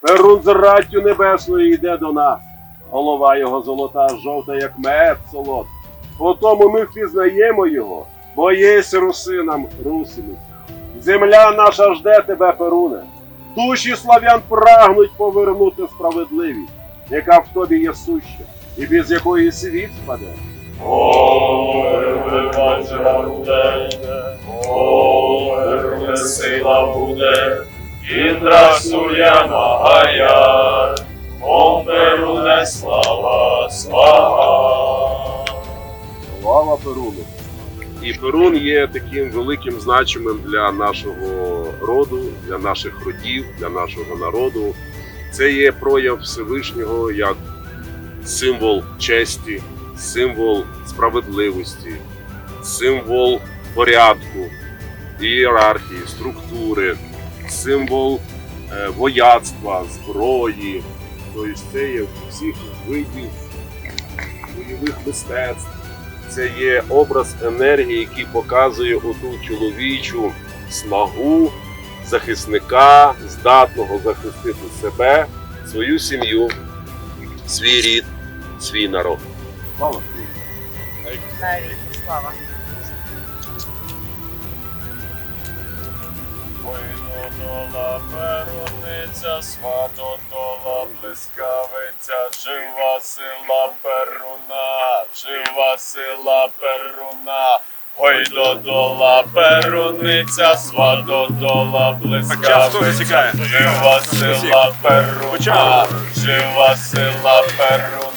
Перун з раттю небесною йде до нас. Голова його золота, жовта, як мед солод. По тому ми впізнаємо його, бо єсть русинам русиниць. Земля наша жде тебе, Перуне. Душі славян прагнуть повернути справедливість, яка в тобі є суща, і без якої світ спаде. О, сила буде, і драсуя магая, перуне слава, слава. Слава Перуну! І Перун є таким великим значимим для нашого роду, для наших родів, для нашого народу. Це є прояв Всевишнього як символ честі, символ справедливості, символ порядку, ієрархії, структури, символ е, вояцтва, зброї. Тобто це є всіх видів бойових мистецтв. Це є образ енергії, який показує оту чоловічу снагу захисника, здатного захистити себе, свою сім'ю, свій рід, свій народ. Слава Україні! Навіть слава. Дола перуниця, сватодола блискавиця, жива сила перуна, жива сила перуна. Ой, додола перуниця, сватодола блискавиця, жива сила перуна, жива сила перуна.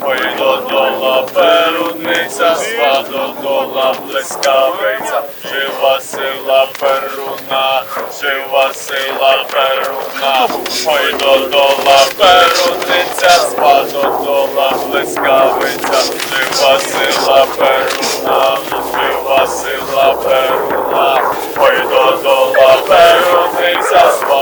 Ой, додола перуниця, сватодола блискавиця, жива сила перуна, жива сила перуна. Ой, додола перуниця, сватодола блискавиця, жива сила перуна, жива сила перуна. Ой, додола перуниця, сватодола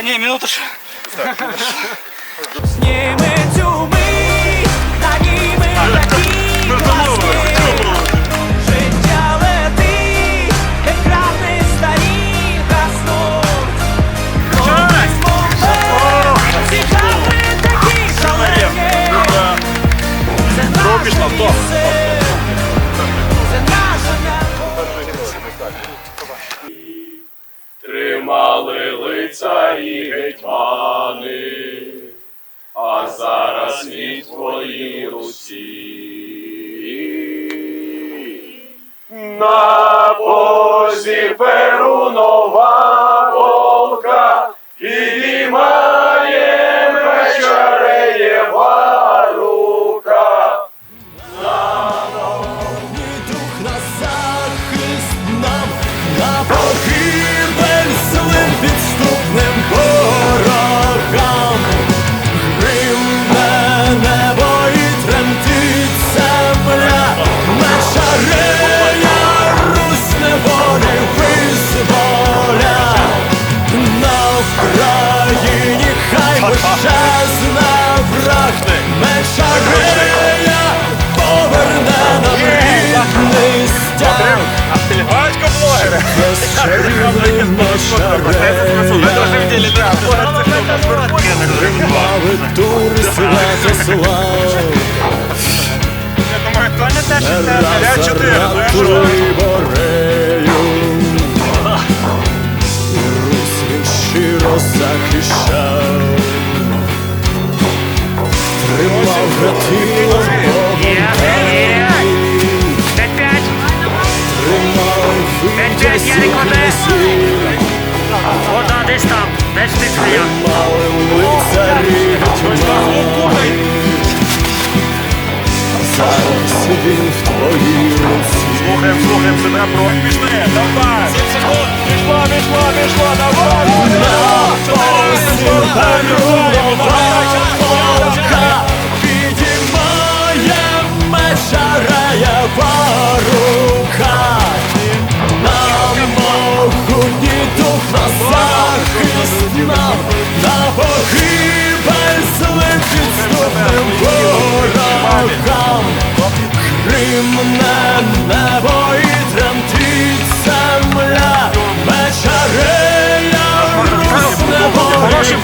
Да не, минуточку. Зніми цю мить, на ній такі класні. Життя летить, екрани старі гаснуть. Колись момент, ці кадри такі шалені. Це наше місце, зараз твої Русі. На позі перунова хай щезне враг, меша поверне рідний стяг. Батько блогера. Чарівним наша рея. слави тур Святослав Раз ратуй Тримав Ярик, веде. Вода десь там. Десь ти своя. Мали лицарі тьмані. Зараз він в твоїй руці Слухаємо, слухаємо себе про. Пішли, давай. 7 секунд. Пішло, пішло, пішло, давай. Підступним ворогам Гримне небо і тремтить земля. Мечарея русне Гроші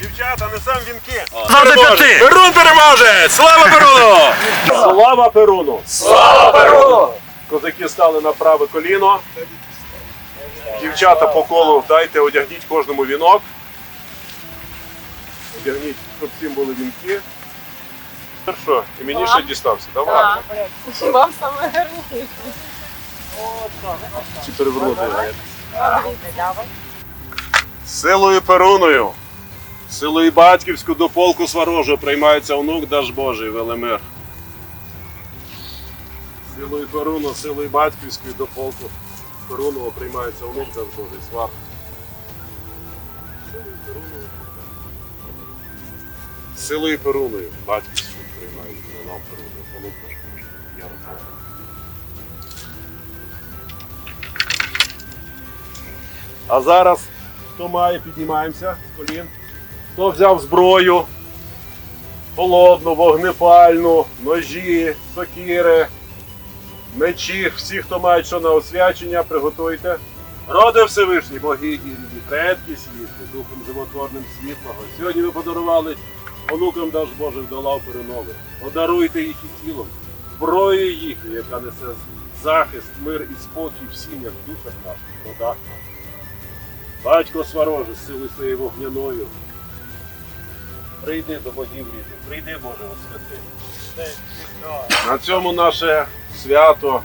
Дівчата, вінки. Нам до п'яти. Перун переможе! Слава Перуну! Слава Перуну! Слава Перуну! Козаки стали на праве коліно. Дівчата по колу дайте, одягніть кожному вінок. Одягніть, щоб всім були вінки. Ну що, і мені ще дістався, давай. Вам саме гарніше. Ці перевороти. Силою Перуною, силою батьківську до полку сварожу приймається онук Даж Божий Велимир. Силою Перуну, силою батьківською до полку Перуного приймається онук Даж Божий свар. Силою Перуною батьківською приймається нам онук Даж Божий. Ярослав. А зараз хто має, піднімаємося з колін. Хто взяв зброю, холодну, вогнепальну, ножі, сокири, мечі, всі, хто мають що на освячення, приготуйте. Роди Всевишні, боги і рідні, предки світлі, духом животворним світлого. Сьогодні ви подарували онукам даж Божих до лав перенови. Одаруйте їх і тілом, зброєю їхньою, яка несе захист, мир і спокій в сім'ях, душах наших, родах наших. Батько свароже сили своєю вогняною. Прийди до богів рідних, прийди, Боже, освяти. На цьому наше свято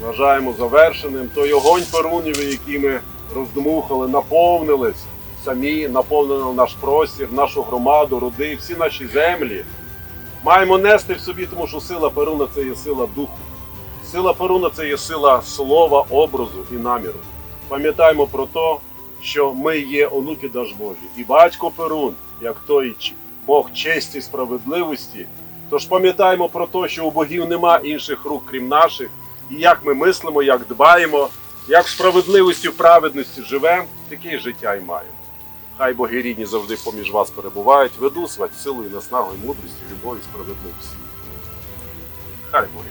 вважаємо завершеним. Той огонь Перунівий, який ми роздмухали, наповнились самі, наповнили наш простір, нашу громаду, роди, всі наші землі. Маємо нести в собі, тому що сила Перуна це є сила духу. Сила Перуна це є сила слова, образу і наміру. Пам'ятаємо про те, що ми є онуки Даж Божі. І батько Перун, як той Бог честі і справедливості. Тож пам'ятаємо про те, що у богів нема інших рук, крім наших, і як ми мислимо, як дбаємо, як справедливості, в праведності живемо, таке життя й маємо. Хай боги рідні завжди поміж вас перебувають, веду свать силою, наснагою, мудрістю, любові, справедливістю. Хай Бог.